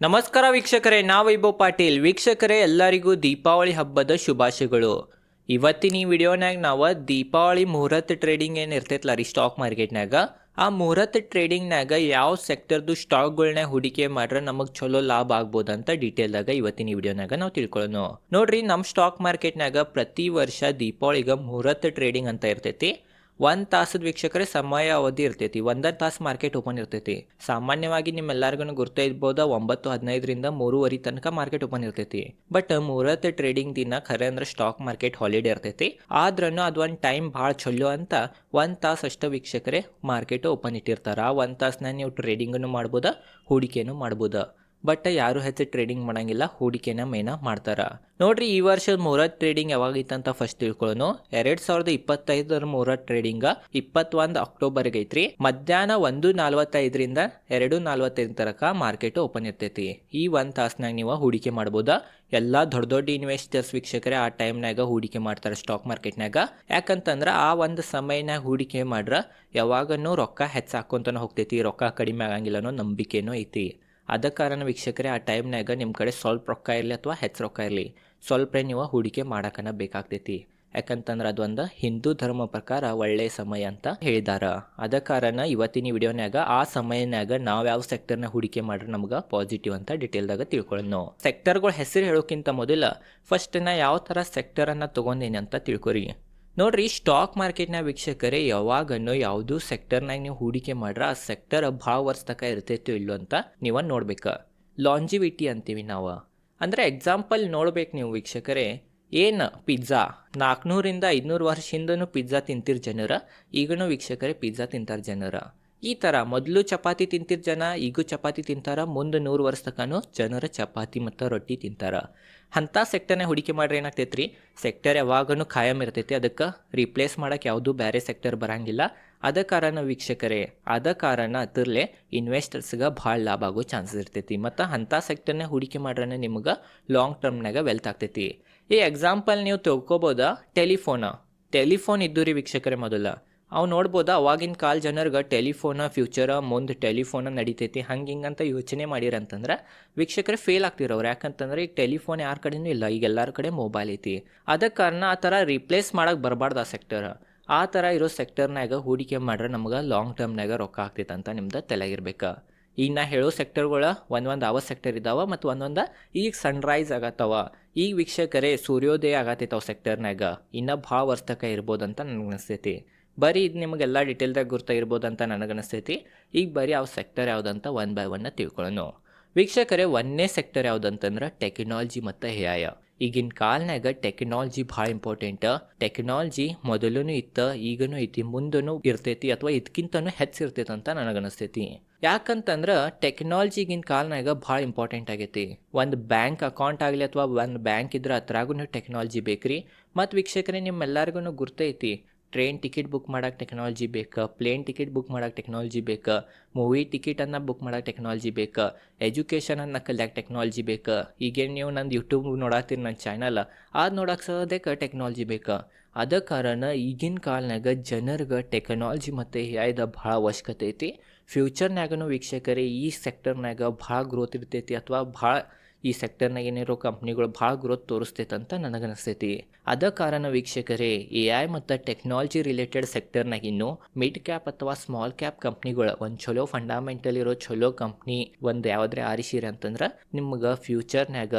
ನಮಸ್ಕಾರ ವೀಕ್ಷಕರೇ ನಾ ವೈಭವ್ ಪಾಟೀಲ್. ವೀಕ್ಷಕರೇ, ಎಲ್ಲರಿಗೂ ದೀಪಾವಳಿ ಹಬ್ಬದ ಶುಭಾಶಯಗಳು. ಇವತ್ತಿನ ಈ ವಿಡಿಯೋನಾಗ ನಾವು ದೀಪಾವಳಿ ಮುಹೂರ್ತ ಟ್ರೇಡಿಂಗ್ ಏನು ಇರ್ತೈತಲ್ಲ ರೀ ಸ್ಟಾಕ್ ಮಾರ್ಕೆಟ್ನಾಗ ಆ ಮುಹೂರ್ತ ಟ್ರೇಡಿಂಗ್ನಾಗ ಯಾವ ಸೆಕ್ಟರ್ದು ಸ್ಟಾಕ್ಗಳನ್ನ ಹೂಡಿಕೆ ಮಾಡ್ರೆ ನಮಗೆ ಚಲೋ ಲಾಭ ಆಗ್ಬೋದು ಅಂತ ಡೀಟೇಲ್ದಾಗ ಇವತ್ತಿನ ಈ ವಿಡಿಯೋನಾಗ ನಾವು ತಿಳ್ಕೊಳ್ಳೋಣ ನೋಡ್ರಿ ನಮ್ಮ ಸ್ಟಾಕ್ ಮಾರ್ಕೆಟ್ನಾಗ ಪ್ರತಿ ವರ್ಷ ದೀಪಾವಳಿಗೆ ಮುಹೂರ್ತ ಟ್ರೇಡಿಂಗ್ ಅಂತ ಇರ್ತೈತಿ. ಒಂದು ತಾಸದ ವೀಕ್ಷಕರೇ ಸಮಯ ಅವಧಿ ಇರ್ತೈತಿ ಒಂದೊಂದು ತಾಸು ಮಾರ್ಕೆಟ್ ಓಪನ್ ಇರ್ತೈತಿ. ಸಾಮಾನ್ಯವಾಗಿ ನಿಮ್ಮೆಲ್ಲರಿಗೂ ಗುರ್ತ ಇರ್ಬೋದ ಒಂಬತ್ತು ಹದಿನೈದರಿಂದ ಮೂರುವರೆ ತನಕ ಮಾರ್ಕೆಟ್ ಓಪನ್ ಇರ್ತೈತಿ. ಬಟ್ ಮೂರತ್ತು ಟ್ರೇಡಿಂಗ್ ದಿನ ಖರೆ ಅಂದ್ರೆ ಸ್ಟಾಕ್ ಮಾರ್ಕೆಟ್ ಹಾಲಿಡೇ ಇರ್ತೈತಿ. ಆದ್ರೂ ಅದು ಒಂದು ಟೈಮ್ ಭಾಳ ಚಲೋ ಅಂತ ಒಂದು ತಾಸು ಅಷ್ಟು ವೀಕ್ಷಕರೇ ಮಾರ್ಕೆಟ್ ಓಪನ್ ಇಟ್ಟಿರ್ತಾರ. ಆ ಒಂದು ತಾಸನ್ನ ನೀವು ಟ್ರೇಡಿಂಗನ್ನು ಮಾಡ್ಬೋದ, ಹೂಡಿಕೆಯನ್ನು ಮಾಡ್ಬೋದ. ಬಟ್ ಯಾರು ಹೆಚ್ಚು ಟ್ರೇಡಿಂಗ್ ಮಾಡಂಗಿಲ್ಲ, ಹೂಡಿಕೆನ ಮೇನ ಮಾಡ್ತಾರೆ. ನೋಡ್ರಿ, ಈ ವರ್ಷದ ಮೂರತ್ ಟ್ರೇಡಿಂಗ್ ಯಾವಾಗಿತ್ತಂತ ಫಸ್ಟ್ ತಿಳ್ಕೊಳ್ಳೋನು ಎರಡ್ ಸಾವಿರದ ಇಪ್ಪತ್ತೈದರ ಮೂರತ್ ಟ್ರೇಡಿಂಗ್ ಇಪ್ಪತ್ತೊಂದು ಅಕ್ಟೋಬರ್ಗೆ ಐತ್ರಿ. ಮಧ್ಯಾಹ್ನ ಒಂದು ನಲ್ವತ್ತೈದರಿಂದ ಎರಡು ನಲವತ್ತೈದು ತನಕ ಮಾರ್ಕೆಟ್ ಓಪನ್ ಇರ್ತೈತಿ. ಈ ಒಂದು ತಾಸ್ನಾಗ ನೀವು ಹೂಡಿಕೆ ಮಾಡ್ಬೋದಾ. ಎಲ್ಲಾ ದೊಡ್ಡ ದೊಡ್ಡ ಇನ್ವೆಸ್ಟರ್ಸ್ ವೀಕ್ಷಕರೇ, ಆ ಟೈಮ್ನಾಗ ಹೂಡಿಕೆ ಮಾಡ್ತಾರೆ ಸ್ಟಾಕ್ ಮಾರ್ಕೆಟ್ನಾಗ ಯಾಕಂತಂದ್ರೆ ಆ ಒಂದು ಸಮಯನಾಗ ಹೂಡಿಕೆ ಮಾಡ್ರ ಯಾವಾಗನೂ ರೊಕ್ಕ ಹೆಚ್ಚಾಕೊಂತನ ಹೋಗ್ತೈತಿ. ರೊಕ್ಕ ಕಡಿಮೆ ಆಗಂಗಿಲ್ಲ ಅನ್ನೋ ನಂಬಿಕೆನೂ ಐತಿ. ಅದ ಕಾರಣ ವೀಕ್ಷಕರೇ, ಆ ಟೈಮ್ನಾಗ ನಿಮ್ಮ ಕಡೆ ಸ್ವಲ್ಪ ರೊಕ್ಕ ಇರಲಿ ಅಥವಾ ಹೆಚ್ಚು ರೊಕ್ಕ ಇರಲಿ, ಸ್ವಲ್ಪ ನೀವು ಹೂಡಿಕೆ ಮಾಡಕನ ಬೇಕಾಗ್ತೈತಿ. ಯಾಕಂತಂದ್ರೆ ಅದೊಂದು ಹಿಂದೂ ಧರ್ಮ ಪ್ರಕಾರ ಒಳ್ಳೆಯ ಸಮಯ ಅಂತ ಹೇಳಿದಾರ. ಅದ ಕಾರಣ ಇವತ್ತಿನ ವಿಡಿಯೋನ್ಯಾಗ ಆ ಸಮಯನ್ಯಾಗ ನಾವು ಯಾವ ಸೆಕ್ಟರ್ನ ಹೂಡಿಕೆ ಮಾಡ್ರೆ ನಮ್ಗೆ ಪಾಸಿಟಿವ್ ಅಂತ ಡಿಟೇಲ್ದಾಗ ತಿಳ್ಕೊಳ್ಳೋಣ ಸೆಕ್ಟರ್ಗಳ ಹೆಸರು ಹೇಳೋಕ್ಕಿಂತ ಮೊದಲ ಫಸ್ಟ್ ನಾ ಯಾವ ಥರ ಸೆಕ್ಟರನ್ನು ತೊಗೊಂಡೇನಿ ಅಂತ ತಿಳ್ಕೊರಿ. ನೋಡ್ರಿ ಸ್ಟಾಕ್ ಮಾರ್ಕೆಟ್ನ ವೀಕ್ಷಕರೇ, ಯಾವಾಗನ್ನು ಯಾವುದು ಸೆಕ್ಟರ್ನಾಗ ನೀವು ಹೂಡಿಕೆ ಮಾಡ್ರ, ಆ ಸೆಕ್ಟರ್ ಭಾಳ ವರ್ಷ ತನಕ ಇರ್ತೈತೋ ಇಲ್ಲೋ ಅಂತ ನೀವು ನೋಡ್ಬೇಕು. ಲಾಂಜಿವಿಟಿ ಅಂತೀವಿ ನಾವು. ಅಂದರೆ ಎಕ್ಸಾಂಪಲ್ ನೋಡ್ಬೇಕು ನೀವು ವೀಕ್ಷಕರೇ. ಏನು ಪಿಜ್ಜಾ ನಾಲ್ಕುನೂರಿಂದ ಐದುನೂರು ವರ್ಷ ಹಿಂದೂ ಪಿಜ್ಜಾ ತಿಂತಿರ್ ಜನರ, ಈಗನೂ ವೀಕ್ಷಕರೇ ಪಿಜ್ಜಾ ತಿಂತಾರೆ ಜನರ. ಈ ಥರ ಮೊದಲು ಚಪಾತಿ ತಿಂತಿರ್ ಜನ, ಈಗೂ ಚಪಾತಿ ತಿಂತಾರ, ಮುಂದೆ ನೂರು ವರ್ಷ ತನಕನೂ ಜನರ ಚಪಾತಿ ಮತ್ತು ರೊಟ್ಟಿ ತಿಂತಾರ. ಅಂಥ ಸೆಕ್ಟರ್ನೇ ಹೂಡಿಕೆ ಮಾಡ್ರೆ ಏನಾಗ್ತೈತೆ ರೀ ಸೆಕ್ಟರ್ ಯಾವಾಗನು ಖಾಯಂ ಇರ್ತೈತಿ, ಅದಕ್ಕೆ ರಿಪ್ಲೇಸ್ ಮಾಡೋಕ್ಕೆ ಯಾವುದೂ ಬೇರೆ ಸೆಕ್ಟರ್ ಬರಂಗಿಲ್ಲ. ಅದ ಕಾರಣ ವೀಕ್ಷಕರೇ, ಅದ ಕಾರಣ ಅದರಲ್ಲೇ ಇನ್ವೆಸ್ಟರ್ಸ್ಗೆ ಭಾಳ ಲಾಭ ಆಗೋ ಚಾನ್ಸಸ್ ಇರ್ತೈತಿ. ಮತ್ತು ಅಂಥ ಸೆಕ್ಟರ್ನೇ ಹೂಡಿಕೆ ಮಾಡ್ರೆ ನಿಮ್ಗೆ ಲಾಂಗ್ ಟರ್ಮ್ನಾಗ ವೆಲ್ತ್ ಆಗ್ತೈತಿ. ಈ ಎಕ್ಸಾಂಪಲ್ ನೀವು ತಿಳ್ಕೊಬೋದಾ? ಟೆಲಿಫೋನ ಟೆಲಿಫೋನ್ ಇದ್ದು ರೀ ವೀಕ್ಷಕರೇ ಮೊದಲ. ಅವು ನೋಡ್ಬೋದಾ, ಅವಾಗಿನ ಕಾಲ ಜನರಿಗೆ ಟೆಲಿಫೋನ, ಫ್ಯೂಚರ ಮುಂದೆ ಟೆಲಿಫೋನ ನಡಿತೈತಿ. ಹಂಗೆ ಹಿಂಗೆ ಅಂತ ಯೋಚನೆ ಮಾಡಿರಂತಂದ್ರೆ ವೀಕ್ಷಕರೇ ಫೇಲ್ ಆಗ್ತಿರೋರು. ಯಾಕಂತಂದ್ರೆ ಈಗ ಟೆಲಿಫೋನ್ ಯಾರ ಕಡೆನೂ ಇಲ್ಲ. ಈಗ ಎಲ್ಲರ ಕಡೆ ಮೊಬೈಲ್ ಐತಿ. ಅದಕ್ಕೆ ಕಾರಣ ಆ ಥರ ರಿಪ್ಲೇಸ್ ಮಾಡಕ್ಕೆ ಬರಬಾರ್ದು ಆ ಸೆಕ್ಟರ್. ಆ ಥರ ಇರೋ ಸೆಕ್ಟರ್ನಾಗ ಹೂಡಿಕೆ ಮಾಡ್ರೆ ನಮ್ಗೆ ಲಾಂಗ್ ಟರ್ಮ್ನಾಗ ರೊಕ್ಕ ಆಗ್ತೈತೆ ಅಂತ ನಿಮ್ದು ತಲೆಗಿರ್ಬೇಕು. ಈಗ ನಾ ಹೇಳೋ ಸೆಕ್ಟರ್ಗಳ ಒಂದೊಂದು ಯಾವ ಸೆಕ್ಟರ್ ಇದ್ದಾವೆ ಮತ್ತು ಒಂದೊಂದು ಈಗ ಸನ್ರೈಸ್ ಆಗತ್ತವ. ಈಗ ವೀಕ್ಷಕರೇ ಸೂರ್ಯೋದಯ ಆಗತ್ತೈತೆ ಅವು ಸೆಕ್ಟರ್ನಾಗ ಇನ್ನೂ ಭಾಳ ವರ್ಷ ಇರ್ಬೋದು ಇರ್ಬೋದಂತ ನನಗೆ ಅನಿಸ್ತೈತಿ. ಬರೀ ಇದು ನಿಮಗೆಲ್ಲ ಡೀಟೇಲ್ದಾಗ ಗುರ್ತಾಗಿರ್ಬೋದು ಅಂತ ನನಗನಿಸ್ತೈತಿ ಈಗ ಬರೀ ಯಾವ ಸೆಕ್ಟರ್ ಯಾವುದಂತ ಒನ್ ಬೈ ಒನ್ನ ತಿಳ್ಕೊಳ್ಳೋಣ. ವೀಕ್ಷಕರೇ ಒಂದನೇ ಸೆಕ್ಟರ್ ಯಾವುದಂತಂದ್ರೆ ಟೆಕ್ನಾಲಜಿ ಮತ್ತು ಐ. ಈಗಿನ ಕಾಲ್ನಾಗ ಟೆಕ್ನಾಲಜಿ ಭಾಳ ಇಂಪಾರ್ಟೆಂಟ್. ಟೆಕ್ನಾಲಜಿ ಮೊದಲೂ ಇತ್ತ, ಈಗನೂ ಐತಿ ಮುಂದೂ ಇರ್ತೈತಿ ಅಥವಾ ಇದಕ್ಕಿಂತನೂ ಹೆಚ್ಚಿರ್ತೈತಿ ಅಂತ ನನಗನಿಸ್ತೈತಿ ಯಾಕಂತಂದ್ರೆ ಟೆಕ್ನಾಲಜಿ ಈಗಿನ ಕಾಲ್ನಾಗ ಭಾಳ ಇಂಪಾರ್ಟೆಂಟ್ ಆಗೈತಿ. ಒಂದು ಬ್ಯಾಂಕ್ ಅಕೌಂಟ್ ಆಗಲಿ ಅಥವಾ ಒಂದು ಬ್ಯಾಂಕ್ ಇದ್ರೆ ಅದ್ರಾಗೂ ಟೆಕ್ನಾಲಜಿ ಬೇಕ್ರಿ. ಮತ್ತು ವೀಕ್ಷಕರೇ ನಿಮ್ಮೆಲ್ಲರಿಗೂ ಗುರ್ತೈತಿ. ಟ್ರೈನ್ ಟಿಕೆಟ್ ಬುಕ್ ಮಾಡೋಕೆ ಟೆಕ್ನಾಲಜಿ ಬೇಕು ಪ್ಲೇನ್ ಟಿಕೆಟ್ ಬುಕ್ ಮಾಡೋಕೆ ಟೆಕ್ನಾಲಜಿ ಬೇಕು ಮೂವಿ ಟಿಕೆಟನ್ನು ಬುಕ್ ಮಾಡೋಕೆ ಟೆಕ್ನಾಲಜಿ ಬೇಕು ಎಜುಕೇಷನನ್ನು ಕಲಿಯೋಕೆ ಟೆಕ್ನಾಲಜಿ ಬೇಕು. ಈಗೇನು ನೀವು ನಂದು ಯೂಟ್ಯೂಬ್ ನೋಡತ್ತೀರಿ ನನ್ನ ಚಾನಲ್ ಅದು ನೋಡಕ್ಕೆ ಸದಕ್ಕೆ ಟೆಕ್ನಾಲಜಿ ಬೇಕು. ಅದ ಕಾರಣ ಈಗಿನ ಕಾಲ್ನಾಗ ಜನರಿಗೆ ಟೆಕ್ನಾಲಜಿ ಮತ್ತು ಎ ಐದ ಭಾಳ ಅವಶ್ಯಕತೆ ಐತಿ. ಫ್ಯೂಚರ್ನಾಗೂ ವೀಕ್ಷಕರೇ ಈ ಸೆಕ್ಟರ್ನಾಗ ಭಾಳ ಗ್ರೋತ್ ಇರ್ತೈತಿ ಅಥವಾ ಭಾಳ ಈ ಸೆಕ್ಟರ್ನಾಗ ಏನಿರೋ ಕಂಪ್ನಿಗಳು ಭಾಳ ಗ್ರೋತ್ ತೋರಿಸ್ತೈತೆ ಅಂತ ನನಗನಿಸ್ತೈತಿ. ಅದ ಕಾರಣ ವೀಕ್ಷಕರೇ ಎ ಐ ಮತ್ತು ಟೆಕ್ನಾಲಜಿ ರಿಲೇಟೆಡ್ ಸೆಕ್ಟರ್ನಾಗ ಇನ್ನು ಮಿಡ್ ಕ್ಯಾಪ್ ಅಥವಾ ಸ್ಮಾಲ್ ಕ್ಯಾಪ್ ಕಂಪ್ನಿಗಳು ಒಂದು ಚಲೋ ಫಂಡಾಮೆಂಟಲ್ ಇರೋ ಚಲೋ ಕಂಪ್ನಿ ಒಂದು ಯಾವುದ್ರೆ ಆರಿಸಿರಿ ಅಂತಂದ್ರೆ ನಿಮ್ಗೆ ಫ್ಯೂಚರ್ನಾಗ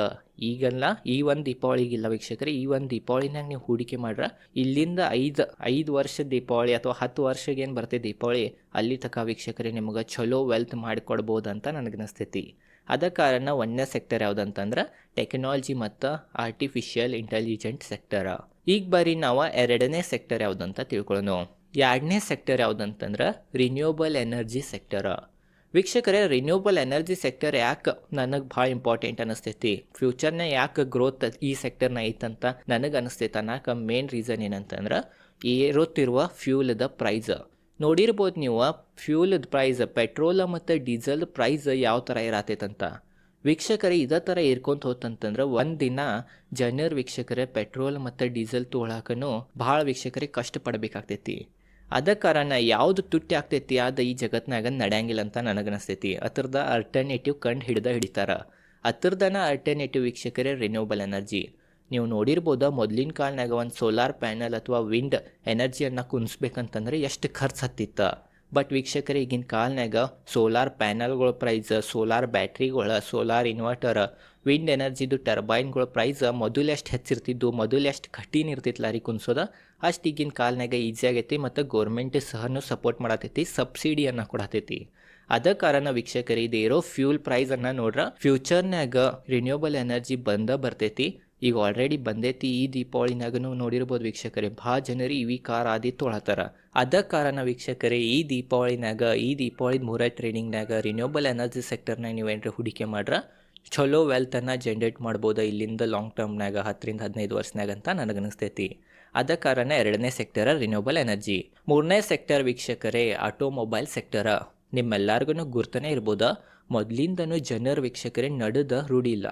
ಈಗಲ್ಲ ಈ ಒಂದು ದೀಪಾವಳಿಗಿಲ್ಲ ವೀಕ್ಷಕರೇ, ಈ ಒಂದು ದೀಪಾವಳಿನಾಗ ನೀವು ಹೂಡಿಕೆ ಮಾಡ್ರೆ ಇಲ್ಲಿಂದ ಐದು ಐದು ವರ್ಷ ದೀಪಾವಳಿ ಅಥವಾ ಹತ್ತು ವರ್ಷಗೇನು ಬರ್ತೈತೆ ದೀಪಾವಳಿ, ಅಲ್ಲಿ ತಕ ವೀಕ್ಷಕರೇ ನಿಮ್ಗೆ ಚಲೋ ವೆಲ್ತ್ ಮಾಡಿಕೊಡ್ಬೋದು ಅಂತ ನನಗನಿಸ್ತೈತಿ. ಅದ ಕಾರಣ ಒಂದನೇ ಸೆಕ್ಟರ್ ಯಾವುದಂತಂದ್ರೆ ಟೆಕ್ನಾಲಜಿ ಮತ್ತು ಆರ್ಟಿಫಿಷಿಯಲ್ ಇಂಟೆಲಿಜೆಂಟ್ ಸೆಕ್ಟರ ಈಗ ಬರೀ ನಾವು ಎರಡನೇ ಸೆಕ್ಟರ್ ಯಾವುದಂತ ತಿಳ್ಕೊಳ್ಳೋಣ ಎರಡನೇ ಸೆಕ್ಟರ್ ಯಾವುದಂತಂದ್ರೆ ರಿನ್ಯೂವಬಲ್ ಎನರ್ಜಿ ಸೆಕ್ಟರ ವೀಕ್ಷಕರೇ ರಿನ್ಯೂವಬಲ್ ಎನರ್ಜಿ ಸೆಕ್ಟರ್ ಯಾಕೆ ನನಗೆ ಭಾಳ ಇಂಪಾರ್ಟೆಂಟ್ ಅನಿಸ್ತೈತಿ? ಫ್ಯೂಚರ್ನ ಯಾಕೆ ಗ್ರೋತ್ ಈ ಸೆಕ್ಟರ್ನ ಐತಂತ ನನಗೆ ಅನಿಸ್ತೈತೆ ಅನ್ನಕ್ಕೆ ಮೇನ್ ರೀಸನ್ ಏನಂತಂದ್ರೆ, ಏರುತ್ತಿರುವ ಫ್ಯೂಲ್ದ ಪ್ರೈಸ್ ನೋಡಿರ್ಬೋದು ನೀವು ಫ್ಯೂಲ್ದ ಪ್ರೈಸ್ ಪೆಟ್ರೋಲ್ ಮತ್ತು ಡೀಸೆಲ್ ಪ್ರೈಸ್ ಯಾವ ಥರ ಇರತೈತಂತ. ವೀಕ್ಷಕರೇ, ಇದೇ ಥರ ಇರ್ಕೊಂತ ಹೋತಂತಂದ್ರೆ ದಿನ ಜನರ ವೀಕ್ಷಕರೇ ಪೆಟ್ರೋಲ್ ಮತ್ತು ಡೀಸೆಲ್ ತೊಗೊಳಕನು ಭಾಳ ವೀಕ್ಷಕರಿಗೆ ಕಷ್ಟಪಡಬೇಕಾಗ್ತೈತಿ. ಅದ ಕಾರಣ ಯಾವುದು ತುಟ್ಟಿ ಆಗ್ತೈತಿ, ಅದು ಈ ಜಗತ್ನಾಗ ನಡೆಯಂಗಿಲ್ಲ ಅಂತ ನನಗನ್ನಿಸ್ತೈತಿ ಅದ್ರದ ಅಲ್ಟರ್ನೇಟಿವ್ ಕಂಡು ಹಿಡ್ದ ಹಿಡಿತಾರ. ಅದ್ರದನ ಅಲ್ಟರ್ನೇಟಿವ್ ವೀಕ್ಷಕರೇ ರಿನ್ಯೂಬಲ್ ಎನರ್ಜಿ ನೀವು ನೋಡಿರ್ಬೋದು, ಮೊದಲಿನ ಕಾಲನಾಗ ಒಂದು ಸೋಲಾರ್ ಪ್ಯಾನಲ್ ಅಥವಾ ವಿಂಡ್ ಎನರ್ಜಿಯನ್ನು ಕುಣಿಸ್ಬೇಕಂತಂದ್ರೆ ಎಷ್ಟು ಖರ್ಚು ಹತ್ತಿತ್ತು. ಬಟ್ ವೀಕ್ಷಕರು, ಈಗಿನ ಕಾಲನಾಗ ಸೋಲಾರ್ ಪ್ಯಾನಲ್ಗಳ ಪ್ರೈಸ್ ಸೋಲಾರ್ ಬ್ಯಾಟ್ರಿಗಳ ಸೋಲಾರ್ ಇನ್ವರ್ಟರ್ ವಿಂಡ್ ಎನರ್ಜಿದು ಟರ್ಬೈನ್ಗಳ ಪ್ರೈಸ್ ಮೊದಲು ಎಷ್ಟು ಹೆಚ್ಚಿರ್ತಿದ್ದು ಮೊದಲು ಎಷ್ಟು ಕಠಿಣ ಇರ್ತಿತ್ತು ಲಾರಿ ಕುನ್ಸೋದ ಅಷ್ಟು ಈಗಿನ ಕಾಲನಾಗ ಆಗೈತಿ ಮತ್ತು ಗೌರ್ಮೆಂಟ್ ಸಹನು ಸಪೋರ್ಟ್ ಮಾಡತೈತಿ ಸಬ್ಸಿಡಿಯನ್ನು ಕೊಡತೈತಿ. ಅದ ಕಾರಣ ವೀಕ್ಷಕರು ಇದು ಇರೋ ಫ್ಯೂಲ್ ಪ್ರೈಸನ್ನು ನೋಡ್ರ ಫ್ಯೂಚರ್ನಾಗ ರಿನ್ಯೂಬಲ್ ಎನರ್ಜಿ ಬಂದ ಬರ್ತೈತಿ. ಈಗ ಆಲ್ರೆಡಿ ಬಂದೈತಿ ಈ ದೀಪಾವಳಿನಾಗನು ನೋಡಿರ್ಬೋದು ವೀಕ್ಷಕರೇ ಭಾಳ ಜನರು ಇವಿ ಕಾರ್ ಆದಿ ತೊಳತಾರ. ಅದ ಕಾರಣ ವೀಕ್ಷಕರೇ, ಈ ದೀಪಾವಳಿನಾಗ, ಈ ದೀಪಾವಳಿ ಮೂರ ಟ್ರೇಡಿಂಗ್ನಾಗ ರಿನ್ಯೂಬಲ್ ಎನರ್ಜಿ ಸೆಕ್ಟರ್ನಾಗ ನೀವೇನ್ರ ಹೂಡಿಕೆ ಮಾಡ್ರ? ಚಲೋ ವೆಲ್ತನ್ನು ಜನ್ರೇಟ್ ಮಾಡ್ಬೋದು ಇಲ್ಲಿಂದ ಲಾಂಗ್ ಟರ್ಮ್ನಾಗ ಹತ್ತರಿಂದ ಹದಿನೈದು ವರ್ಷನಾಗ ಅಂತ ನನಗನಿಸ್ತೈತಿ. ಅದ ಕಾರಣ ಎರಡನೇ ಸೆಕ್ಟರ ರಿನ್ಯೂಬಲ್ ಎನರ್ಜಿ ಮೂರನೇ ಸೆಕ್ಟರ್ ವೀಕ್ಷಕರೇ ಆಟೋಮೊಬೈಲ್ ಸೆಕ್ಟರ ನಿಮ್ಮೆಲ್ಲರಿಗೂ ಗುರ್ತನೇ ಇರ್ಬೋದ. ಮೊದಲಿಂದನೂ ಜನರ ವೀಕ್ಷಕರೇ ನಡೆದ ರೂಢಿ ಇಲ್ಲ.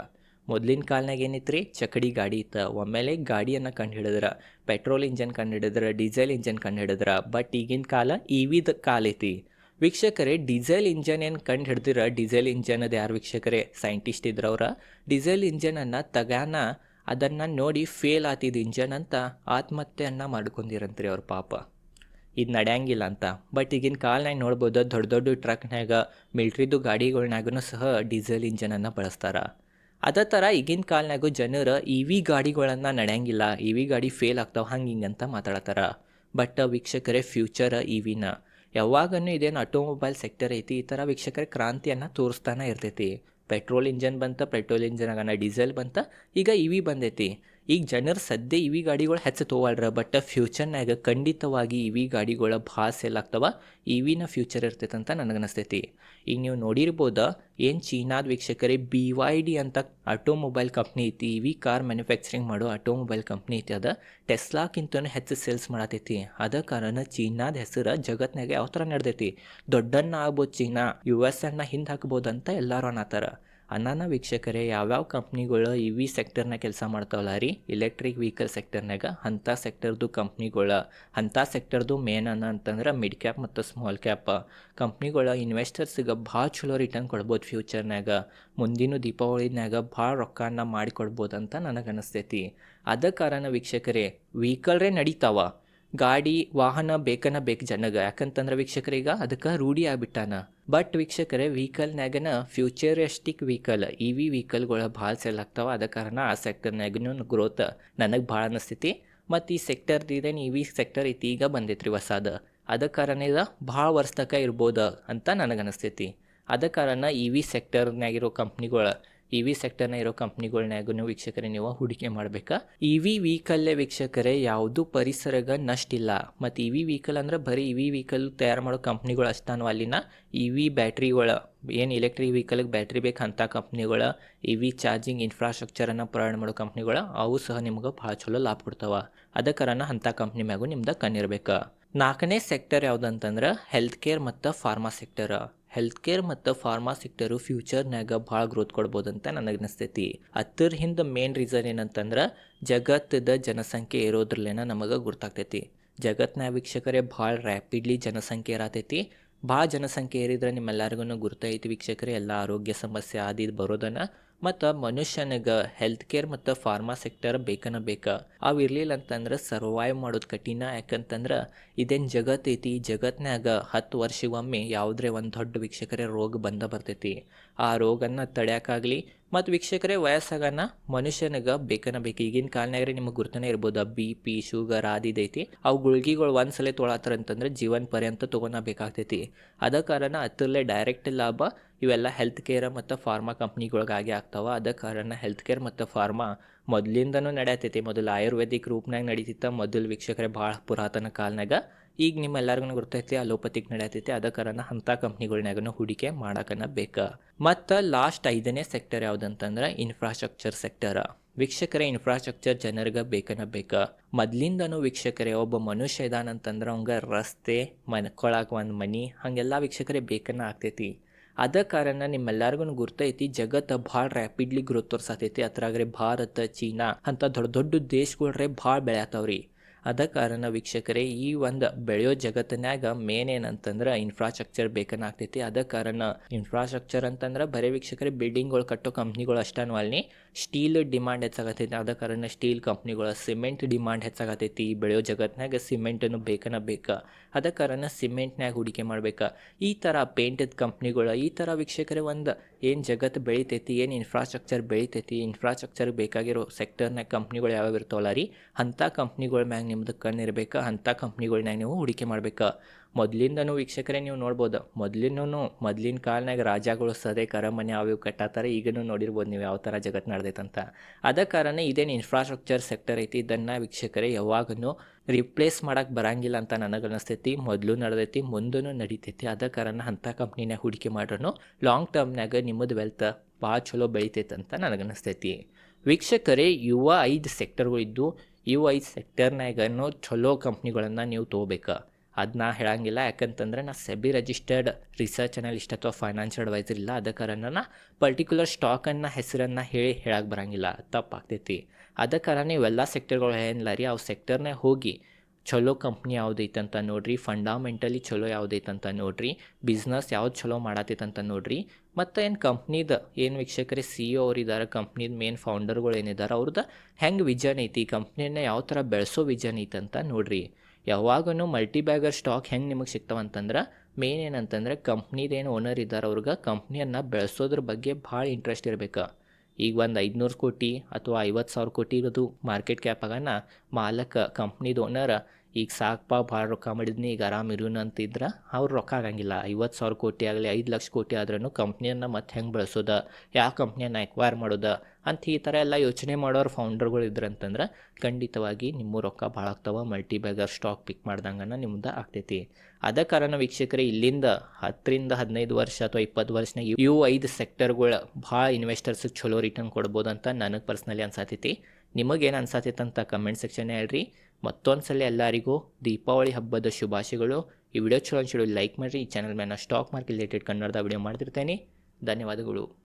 ಮೊದಲಿನ ಕಾಲ್ನಾಗ ಏನಿತ್ತು ರೀ ಚಕಡಿ ಗಾಡಿ ಇತ್ತು. ಒಮ್ಮೆಲೆ ಗಾಡಿಯನ್ನು ಕಂಡು ಹಿಡಿದ್ರೆ ಪೆಟ್ರೋಲ್ ಇಂಜನ್ ಕಂಡು ಹಿಡಿದ್ರೆ ಡೀಸೆಲ್ ಇಂಜನ್ ಕಂಡು ಹಿಡಿದ್ರ ಬಟ್ ಈಗಿನ ಕಾಲ ಇ ವಿದ ಕಾಲ ಐತಿ ವೀಕ್ಷಕರೇ, ಡೀಸೆಲ್ ಇಂಜನ್ ಏನು ಕಂಡು ಹಿಡ್ದಿರ ಡೀಸೆಲ್ ಇಂಜನ್ ಅದು ಯಾರು ವೀಕ್ಷಕರೇ? ಸೈಂಟಿಸ್ಟ್ ಇದ್ರವ್ರ. ಡೀಸೆಲ್ ಇಂಜನನ್ನು ತಗಾನ ಅದನ್ನು ನೋಡಿ ಫೇಲ್ ಆತಿದ್ದು ಇಂಜನ್ ಅಂತ ಆತ್ಮಹತ್ಯೆಯನ್ನು ಮಾಡ್ಕೊಂಡಿರಂತ್ರಿ ಅವ್ರ ಪಾಪ. ಇದು ನಡೆಯಂಗಿಲ್ಲ ಅಂತ. ಬಟ್ ಈಗಿನ ಕಾಲ್ನಾಗ ನೋಡ್ಬೋದು ದೊಡ್ಡ ದೊಡ್ಡ ಟ್ರಕ್ನಾಗ ಮಿಲ್ಟ್ರಿದು ಗಾಡಿಗಳ್ನಾಗೂ ಸಹ ಡೀಸೆಲ್ ಇಂಜನನ್ನು ಬಳಸ್ತಾರ. ಅದೇ ಥರ ಈಗಿನ ಕಾಲ್ನಾಗೂ ಜನರು ಇ ವಿ ಗಾಡಿಗಳನ್ನು ನಡೆಯಂಗಿಲ್ಲ ಇ ವಿ ಗಾಡಿ ಫೇಲ್ ಆಗ್ತಾವೆ, ಹಂಗೆ ಹಿಂಗೆ ಅಂತ ಮಾತಾಡತ್ತಾರ ಬಟ್ ವೀಕ್ಷಕರೇ ಫ್ಯೂಚರ್ ಇ ವಿನ ಯಾವಾಗನೂ ಇದೇನು ಆಟೋಮೊಬೈಲ್ ಸೆಕ್ಟರ್ ಐತಿ, ಈ ಥರ ವೀಕ್ಷಕರೇ ಕ್ರಾಂತಿಯನ್ನು ತೋರಿಸ್ತಾನೆ ಇರ್ತೈತಿ. ಪೆಟ್ರೋಲ್ ಇಂಜನ್ ಬಂತ ಪೆಟ್ರೋಲ್ ಇಂಜನ್ ಆಗೋಣ ಡೀಸೆಲ್ ಬಂತ, ಈಗ ಇ ವಿ ಬಂದೈತಿ. ಈಗ ಜನರು ಸದ್ಯ ಇ ವಿ ಗಾಡಿಗಳು ಹೆಚ್ಚು ತೊಗೊಳ್ರ ಬಟ್ ಫ್ಯೂಚರ್ನಾಗ ಖಂಡಿತವಾಗಿ ಇ ವಿ ಗಾಡಿಗಳ ಭಾಳ ಸೇಲ್ ಆಗ್ತವ ಇ ವಿನ ಫ್ಯೂಚರ್ ಇರ್ತೈತೆ ಅಂತ ನನಗನ್ನಿಸ್ತೈತಿ ಈಗ ನೀವು ನೋಡಿರ್ಬೋದು, ಏನು ಚೀನಾದ ವೀಕ್ಷಕರೇ ಬಿ ವೈ ಡಿ ಅಂತ ಆಟೋಮೊಬೈಲ್ ಕಂಪ್ನಿ ಐತಿ ಇ ವಿ ಕಾರ್ ಮ್ಯಾನುಫ್ಯಾಕ್ಚರಿಂಗ್ ಮಾಡೋ ಆಟೋಮೊಬೈಲ್ ಕಂಪ್ನಿ ಐತಿ ಅದು ಟೆಸ್ಲಾಕ್ಕಿಂತ ಹೆಚ್ಚು ಸೇಲ್ಸ್ ಮಾಡತೈತಿ. ಅದ ಕಾರಣ ಚೀನಾದ ಹೆಸರು ಜಗತ್ನಾಗ ಯಾವ ಥರ ನಡೆದೈತಿ? ದೊಡ್ಡನ್ನ ಆಗ್ಬೋದು ಚೀನಾ ಯು ಎಸ್ ಅನ್ನ ಹಿಂದೆ ಹಾಕ್ಬೋದು ಅಂತ ಎಲ್ಲರೂ ಅನ್ನತ್ತಾರ ಅನ್ನಾನ ವೀಕ್ಷಕರೇ, ಯಾವ್ಯಾವ ಕಂಪ್ನಿಗಳು ಇ ವಿ ಸೆಕ್ಟರ್ನಾಗ ಕೆಲಸ ಮಾಡ್ತಾವಲ್ಲ ರೀ? ಇಲೆಕ್ಟ್ರಿಕ್ ವೆಹಿಕಲ್ ಸೆಕ್ಟರ್ನಾಗ ಅಂಥ ಸೆಕ್ಟರ್ದು ಕಂಪ್ನಿಗಳ. ಅಂಥ ಸೆಕ್ಟರ್ದು ಮೇನ್ ಅನ್ನ ಅಂತಂದ್ರೆ ಮಿಡ್ ಕ್ಯಾಪ್ ಮತ್ತು ಸ್ಮಾಲ್ ಕ್ಯಾಪ್ ಕಂಪ್ನಿಗಳ ಇನ್ವೆಸ್ಟರ್ಸಿಗೆ ಭಾಳ ಚಲೋ ರಿಟರ್ನ್ ಕೊಡ್ಬೋದು ಫ್ಯೂಚರ್ನಾಗ ಮುಂದಿನ ದೀಪಾವಳಿನಾಗ ಭಾಳ ರೊಕ್ಕನ ಮಾಡಿಕೊಡ್ಬೋದು ಅಂತ ನನಗೆ ಅನಿಸ್ತೈತಿ ಅದ ಕಾರಣ ವೀಕ್ಷಕರೇ ವೆಹಿಕಲ್ರೇ ನಡೀತಾವ. ಗಾಡಿ, ವಾಹನ, ಬೇಕನ ಬೇಕು ಜನಗ. ಯಾಕಂತಂದ್ರೆ ವೀಕ್ಷಕರೀಗ ಅದಕ್ಕೆ ರೂಢಿ ಆಗ್ಬಿಟ್ಟಾನ. ಬಟ್ ವೀಕ್ಷಕರೇ ವೀಕಲ್ನಾಗನ ಫ್ಯೂಚರಿಸ್ಟಿಕ್ ವೆಹಿಕಲ್ ಇ ವಿ ವೆಹಿಕಲ್ಗಳು ಭಾಳ ಸೆಲ್ ಆಗ್ತಾವೆ. ಅದ ಕಾರಣ ಆ ಸೆಕ್ಟರ್ನಾಗೂ ಗ್ರೋತ್ ನನಗೆ ಭಾಳ ಅನಿಸ್ತೈತಿ. ಮತ್ತು ಈ ಸೆಕ್ಟರ್ ಇದೇನು ಇ ವಿ ಸೆಕ್ಟರ್ ಐತಿ, ಈಗ ಬಂದೈತ್ರಿ ಹೊಸಾದ. ಅದ ಕಾರಣ ಇದು ಭಾಳ ವರ್ಷದಕ ಇರ್ಬೋದು ಅಂತ ನನಗೆ ಅನಿಸ್ತೈತಿ. ಅದ ಕಾರಣ ಇ ವಿ ಸೆಕ್ಟರ್ನಾಗಿರೋ ಕಂಪ್ನಿಗಳು ಇ ವಿ ಸೆಕ್ಟರ್ನ ಇರೋ ಕಂಪ್ನಿಗಳ್ನಾಗೂ ವೀಕ್ಷಕರೇ ನೀವು ಹೂಡಿಕೆ ಮಾಡಬೇಕಾ? ಇ ವಿ ವೆಹಿಕಲ್ಲೇ ವೀಕ್ಷಕರೇ ಯಾವುದು ಪರಿಸರಗ ನಷ್ಟಿಲ್ಲ. ಮತ್ತು ಇ ವಿ ವೆಹಿಕಲ್ ಅಂದ್ರೆ ಬರೀ ಇ ವಿ ವೆಹಿಕಲ್ ತಯಾರು ಮಾಡೋ ಕಂಪ್ನಿಗಳು ಅಷ್ಟಾನು ಅಲ್ಲಿನ ಇ ವಿ ಬ್ಯಾಟ್ರಿಗಳ, ಏನು ಎಲೆಕ್ಟ್ರಿಕ್ ವೆಹಿಕಲ್ಗೆ ಬ್ಯಾಟ್ರಿ ಬೇಕು ಅಂಥ ಕಂಪ್ನಿಗಳ, ಇ ವಿ ಚಾರ್ಜಿಂಗ್ ಇನ್ಫ್ರಾಸ್ಟ್ರಕ್ಚರನ್ನು ಪ್ರಯಾಣ ಮಾಡೋ ಕಂಪ್ನಿಗಳು, ಅವು ಸಹ ನಿಮ್ಗೆ ಭಾಳ ಚಲೋ ಲಾಭ ಕೊಡ್ತಾವ. ಅದ ಕಾರಣ ಅಂಥ ಕಂಪ್ನಿ ಮ್ಯಾಗೂ ನಿಮ್ದು ಕಣ್ಣಿರ್ಬೇಕು. ನಾಲ್ಕನೇ ಸೆಕ್ಟರ್ ಯಾವುದಂತಂದ್ರೆ ಹೆಲ್ತ್ ಕೇರ್ ಮತ್ತು ಫಾರ್ಮಾ ಸೆಕ್ಟರ್. ಹೆಲ್ತ್ ಕೇರ್ ಮತ್ತು ಫಾರ್ಮಾ ಸೆಕ್ಟರು ಫ್ಯೂಚರ್ನಾಗ ಭಾಳ ಗ್ರೋತ್ ಕೊಡ್ಬೋದಂತ ನನಗೆ ಅನಿಸ್ತೈತಿ. ಅದ್ರ ಹಿಂದೆ ಮೇನ್ ರೀಸನ್ ಏನಂತಂದ್ರೆ ಜಗತ್ತದ ಜನಸಂಖ್ಯೆ ಇರೋದ್ರಲ್ಲೇನ ನಮಗೆ ಗೊತ್ತಾಗ್ತೈತಿ ಜಗತ್ತಿನ ವೀಕ್ಷಕರೇ ಭಾಳ ರ್ಯಾಪಿಡ್ಲಿ ಜನಸಂಖ್ಯೆ ಇರತೈತಿ ಭಾಳ ಜನಸಂಖ್ಯೆ ಏರಿದ್ರೆ ನಿಮ್ಮೆಲ್ಲರಿಗೂ ಗುರ್ತೈತಿ ವೀಕ್ಷಕರೇ, ಎಲ್ಲ ಆರೋಗ್ಯ ಸಮಸ್ಯೆ ಆದಿ ಬರೋದನ್ನು ಮತ್ತು ಮನುಷ್ಯನಿಗೆ ಹೆಲ್ತ್ ಕೇರ್ ಮತ್ತು ಫಾರ್ಮಾ ಸೆಕ್ಟರ್ ಬೇಕನ ಬೇಕ. ಅವು ಇರಲಿಲ್ಲ ಅಂತಂದ್ರೆ ಸರ್ವೈವ್ ಮಾಡೋದು ಕಠಿಣ. ಯಾಕಂತಂದ್ರೆ ಇದೇನು ಜಗತ್ತೈತಿ ಈ ಜಗತ್ತಿನಾಗ ಹತ್ತು ವರ್ಷಗೊಮ್ಮೆ ಯಾವುದೇ ಒಂದು ದೊಡ್ಡ ವೀಕ್ಷಕರೇ ರೋಗ ಬಂದ ಬರ್ತೈತಿ. ಆ ರೋಗನ ತಡ್ಯಾಕಾಗಲಿ ಮತ್ತು ವೀಕ್ಷಕರೇ ವಯಸ್ಸಾಗನ ಮನುಷ್ಯನಿಗೆ ಬೇಕನ ಬೇಕು. ಈಗಿನ ಕಾಲನಾಗ್ರೆ ನಿಮಗೆ ಗುರ್ತನೇ ಇರ್ಬೋದು ಬಿ ಪಿ ಶುಗರ್ ಆದಿದೈತಿ ಅವು ಗುಳ್ಗಿಗಳು ಒಂದ್ಸಲ ತೊಳತ್ತಾರ ಅಂತಂದ್ರೆ ಜೀವನ ಪರ್ಯಂತ ತೊಗೊಳಬೇಕಾಗ್ತೈತಿ ಅದ ಕಾರಣ ಅದರಲ್ಲೇ ಡೈರೆಕ್ಟ್ ಲಾಭ ಇವೆಲ್ಲ ಹೆಲ್ತ್ ಕೇರ್ ಮತ್ತು ಫಾರ್ಮಾ ಕಂಪ್ನಿಗಳಿಗಾಗಿ ಆಗ್ತಾವ. ಅದ ಕಾರಣ ಹೆಲ್ತ್ ಕೇರ್ ಮತ್ತು ಫಾರ್ಮಾ ಮೊದಲಿಂದನೂ ನಡೆಯತೈತಿ. ಮೊದಲು ಆಯುರ್ವೇದಿಕ್ ರೂಪ್ನಾಗ ನಡೀತಿತ್ತ. ಮೊದಲು ವೀಕ್ಷಕರೇ ಭಾಳ ಪುರಾತನ ಕಾಲನಾಗ. ಈಗ ನಿಮ್ಮೆಲ್ಲರಿಗೂ ಗೊತ್ತೈತಿ ಅಲೋಪತಿಗೆ ನಡೆಯತೈತಿ. ಅದ ಕಾರಣ ಅಂಥ ಕಂಪ್ನಿಗಳ್ನಾಗೂ ಹೂಡಿಕೆ ಮಾಡಕನ ಬೇಕು. ಮತ್ತು ಲಾಸ್ಟ್ ಐದನೇ ಸೆಕ್ಟರ್ ಯಾವುದಂತಂದ್ರೆ ಇನ್ಫ್ರಾಸ್ಟ್ರಕ್ಚರ್ ಸೆಕ್ಟರ್ ವೀಕ್ಷಕರ ಇನ್ಫ್ರಾಸ್ಟ್ರಕ್ಚರ್ ಜನರಿಗೆ ಬೇಕನ ಬೇಕು. ಮೊದ್ಲಿಂದನೂ ವೀಕ್ಷಕರೇ ಒಬ್ಬ ಮನುಷ್ಯ ಇದಾನಂತಂದ್ರೆ ಅವಂಗೆ ರಸ್ತೆ ಮನ್ಕೊಳಕ್ಕೆ ಒಂದು ಮನೆ, ಹಾಗೆಲ್ಲ ವೀಕ್ಷಕರೇ ಬೇಕನ್ನ ಆಗ್ತೈತಿ. ಅದ ಕಾರಣ ನಿಮ್ಮೆಲ್ಲರಿಗೂ ಗುರ್ತೈತಿ, ಜಗತ್ತು ಭಾಳ ರ್ಯಾಪಿಡ್ಲಿ ಗ್ರೋತ್ ತೋರ್ಸತೈತಿ. ಅದ್ರಾಗ್ರೆ ಭಾರತ, ಚೀನಾ ಅಂತ ದೊಡ್ಡ ದೊಡ್ಡ ದೇಶಗಳ್ರೆ ಭಾಳ ಬೆಳೆಯತ್ತವ್ರಿ ಅದ ಕಾರಣ ವೀಕ್ಷಕರೇ, ಈ ಒಂದು ಬೆಳೆಯೋ ಜಗತ್ತಿನಾಗ ಮೇನ್ ಏನಂತಂದ್ರೆ ಇನ್ಫ್ರಾಸ್ಟ್ರಕ್ಚರ್ ಬೇಕನ್ನಾಗ್ತೈತಿ ಅದ ಕಾರಣ ಇನ್ಫ್ರಾಸ್ಟ್ರಕ್ಚರ್ ಅಂತಂದ್ರೆ ಬರೀ ವೀಕ್ಷಕರೇ ಬಿಲ್ಡಿಂಗ್ಗಳು ಕಟ್ಟೋ ಕಂಪ್ನಿಗಳು ಅಷ್ಟನೂ ಅಲ್ಲಿ ಸ್ಟೀಲ್ ಡಿಮಾಂಡ್ ಹೆಚ್ಚಾಗತ್ತೈತಿ ಅದ ಕಾರಣ ಸ್ಟೀಲ್ ಕಂಪ್ನಿಗಳು ಸಿಮೆಂಟ್ ಡಿಮಾಂಡ್ ಹೆಚ್ಚಾಗತ್ತೈತಿ ಈ ಬೆಳೆಯೋ ಜಗತ್ತಿನಾಗ ಸಿಮೆಂಟನ್ನು ಬೇಕನ ಬೇಕಾ. ಅದ ಕಾರಣ ಸಿಮೆಂಟ್ನಾಗ ಹೂಡಿಕೆ ಮಾಡ್ಬೇಕಾ. ಈ ಥರ ಪೇಂಟದ ಕಂಪ್ನಿಗಳು ಈ ಥರ ವೀಕ್ಷಕರೇ ಒಂದು ಏನು ಜಗತ್ತು ಬೆಳಿತೈತಿ, ಏನು ಇನ್ಫ್ರಾಸ್ಟ್ರಕ್ಚರ್ ಬೆಳಿತೈತಿ ಇನ್ಫ್ರಾಸ್ಟ್ರಕ್ಚರ್ ಬೇಕಾಗಿರೋ ಸೆಕ್ಟರ್ನಾಗ ಕಂಪ್ನಿಗಳು ಯಾವ್ಯಾವ ಇರ್ತಾವಲ್ಲ ರೀ, ಅಂಥ ಕಂಪ್ನಿಗಳ ಮ್ಯಾಗ ನಿಮ್ದು ಕಣ್ಣು ಇರ್ಬೇಕು ಅಂಥ ಕಂಪ್ನಿಗಳ್ನಾಗ ನೀವು ಹೂಡಿಕೆ ಮಾಡ್ಬೇಕು. ಮೊದಲಿಂದನೂ ವೀಕ್ಷಕರೇ ನೀವು ನೋಡ್ಬೋದು. ಮೊದಲಿನೂ ಮೊದಲಿನ ಕಾಲ್ನಾಗ ರಾಜಗಳು ಸದೇ ಕರಮನೆ ಅವು ಕಟ್ಟಾತಾರೆ, ಈಗನೂ ನೋಡಿರ್ಬೋದು ನೀವು ಯಾವ ಥರ ಜಗತ್ತು ನಡೆದೈತಂತ. ಅದ ಕಾರಣ ಇದೇನು ಇನ್ಫ್ರಾಸ್ಟ್ರಕ್ಚರ್ ಸೆಕ್ಟರ್ ಐತಿ, ಇದನ್ನು ವೀಕ್ಷಕರೇ ಯಾವಾಗೂ ರಿಪ್ಲೇಸ್ ಮಾಡಕ್ಕೆ ಬರಂಗಿಲ್ಲ ಅಂತ ನನಗೆ ಅನಿಸ್ತೈತಿ ಮೊದಲು ನಡೆದೈತಿ ಮುಂದೂ ನಡೀತೈತಿ. ಅದ ಕಾರಣ ಅಂಥ ಕಂಪ್ನಿನಾಗ ಹೂಡಿಕೆ ಮಾಡ್ರೂ ಲಾಂಗ್ ಟರ್ಮ್ನಾಗ ನಿಮ್ಮದು ವೆಲ್ತ್ ಭಾಳ ಚಲೋ ಬೆಳಿತೈತೆ ಅಂತ ನನಗನ್ನಿಸ್ತೈತಿ. ವೀಕ್ಷಕರೇ, ಯುವ ಐದು ಸೆಕ್ಟರ್ಗಳು ಇದ್ದು ಇವು ಐದು ಸೆಕ್ಟರ್ನಾಗನೂ ಚಲೋ ಕಂಪ್ನಿಗಳನ್ನು ನೀವು ತೊಗೋಬೇಕು. ಅದು ನಾ ಹೇಳಂಗಿಲ್ಲ. ಯಾಕಂತಂದ್ರೆ ನಾ ಸೆಬಿ ರಿಜಿಸ್ಟರ್ಡ್ ರಿಸರ್ಚ್ ಅನಲಿಸ್ಟ್ ಅಥವಾ ಫೈನಾನ್ಷಿಯಲ್ ಅಡ್ವೈಸರ್ ಇಲ್ಲ. ಅದ ಕಾರಣ ನಾ ಪರ್ಟಿಕ್ಯುಲರ್ ಸ್ಟಾಕನ್ನು ಹೆಸರನ್ನು ಹೇಳಿ ಹೇಳಕ್ಕೆ ಬರಂಗಿಲ್ಲ. ತಪ್ಪಾಗ್ತೈತಿ. ಅದ ಕಾರಣ ನೀವೆಲ್ಲ ಸೆಕ್ಟರ್ಗಳು ಏನಿಲ್ಲ ರೀ ಅವು ಸೆಕ್ಟರ್ನೇ ಹೋಗಿ ಚಲೋ ಕಂಪ್ನಿ ಯಾವುದೈತೆ ಅಂತ ನೋಡ್ರಿ ಫಂಡಾಮೆಂಟಲಿ ಚಲೋ ಯಾವುದೈತೆ ಅಂತ ನೋಡ್ರಿ ಬಿಸ್ನೆಸ್ ಯಾವ್ದು ಚಲೋ ಮಾಡತ್ತೈತೆ ಅಂತ ನೋಡ್ರಿ. ಮತ್ತು ಏನು ಕಂಪ್ನಿದ, ಏನು ವೀಕ್ಷಕರೇ ಸಿ ಇ ಅವ್ರು ಇದ್ದಾರೆ ಕಂಪ್ನಿದ ಮೇನ್ ಫೌಂಡರ್ಗಳು ಏನಿದ್ದಾರೆ ಅವ್ರದ್ದು ಹೆಂಗೆ ವಿಜನ್ ಐತಿ ಕಂಪ್ನಿನ ಯಾವ ಥರ ಬೆಳೆಸೋ ವಿಜನ್ ಐತೆ ಅಂತ ನೋಡ್ರಿ. ಯಾವಾಗೂ ಮಲ್ಟಿ ಬ್ಯಾಗರ್ ಸ್ಟಾಕ್ ಹೆಂಗೆ ನಿಮಗೆ ಸಿಗ್ತಾವಂತಂದ್ರೆ ಮೇನ್ ಏನಂತಂದ್ರೆ ಕಂಪ್ನಿದೇನು ಓನರ್ ಇದ್ದಾರೆ ಅವ್ರಿಗೆ, ಕಂಪ್ನಿಯನ್ನು ಬೆಳೆಸೋದ್ರ ಬಗ್ಗೆ ಭಾಳ ಇಂಟ್ರೆಸ್ಟ್ ಇರಬೇಕು. ಈಗ ಒಂದು ಐದುನೂರು ಕೋಟಿ ಅಥವಾ ಐವತ್ತು ಸಾವಿರ ಕೋಟಿ ಇರೋದು ಮಾರ್ಕೆಟ್ ಕ್ಯಾಪ್ ಆಗೋಣ ಮಾಲಕ ಕಂಪ್ನಿದು ಓನರ್ ಈಗ ಸಾಕಪ್ಪ, ಭಾಳ ರೊಕ್ಕ ಮಾಡಿದ್ನಿ, ಈಗ ಆರಾಮ್ ಇರೋಣ ಅಂತಿದ್ರೆ ಅವ್ರು ರೊಕ್ಕ ಆಗಂಗಿಲ್ಲ. ಐವತ್ತು ಸಾವಿರ ಕೋಟಿ ಆಗಲಿ, ಐದು ಲಕ್ಷ ಕೋಟಿ ಆದ್ರೂ ಕಂಪ್ನಿಯನ್ನು ಮತ್ತೆ ಹೆಂಗೆ ಬಳಸೋದ? ಯಾವ ಕಂಪ್ನಿಯನ್ನು ಎಕ್ವೈರ್ ಮಾಡೋದ? ಅಂತ ಈ ಥರ ಎಲ್ಲ ಯೋಚನೆ ಮಾಡೋರು ಫೌಂಡರ್ಗಳು ಇದ್ರಂತಂದ್ರೆ ಖಂಡಿತವಾಗಿ ನಿಮ್ಮ ರೊಕ್ಕ ಭಾಳ ಆಗ್ತಾವ ಮಲ್ಟಿ ಬ್ಯಾಗರ್ ಸ್ಟಾಕ್ ಪಿಕ್ ಮಾಡ್ದಂಗನ ನಿಮ್ದು ಆಗ್ತೈತಿ. ಅದ ಕಾರಣ ವೀಕ್ಷಕರೇ, ಇಲ್ಲಿಂದ ಹತ್ತರಿಂದ ಹದಿನೈದು ವರ್ಷ ಅಥವಾ ಇಪ್ಪತ್ತು ವರ್ಷನಾಗ ಇವು ಐದು ಸೆಕ್ಟರ್ಗಳು ಭಾಳ ಇನ್ವೆಸ್ಟರ್ಸ್ ಚಲೋ ರಿಟರ್ನ್ ಕೊಡ್ಬೋದು ಅಂತ ನನಗೆ ಪರ್ಸ್ನಲಿ ಅನ್ಸಾತೈತಿ. ನಿಮಗೇನು ಅಂತ ಕಮೆಂಟ್ ಸೆಕ್ಷನ್ ಹೇಳ್ರಿ. ಮತ್ತೊಂದು ಸಲ ಎಲ್ಲರಿಗೂ ದೀಪಾವಳಿ ಹಬ್ಬದ ಶುಭಾಶಯಗಳು. ಈ ವಿಡಿಯೋ ಚಲೋ ಅನ್ಸಿಡೋ ಲೈಕ್ ಮಾಡಿರಿ. ಈ ಚಾನಲ್ ಮೇಲೆ ಸ್ಟಾಕ್ ಮಾರ್ಕೆಟ್ ರಿಲೇಟೆಡ್ ಕನ್ನಡದ ವಿಡಿಯೋ ಮಾಡ್ತಿರ್ತೇನೆ. ಧನ್ಯವಾದಗಳು.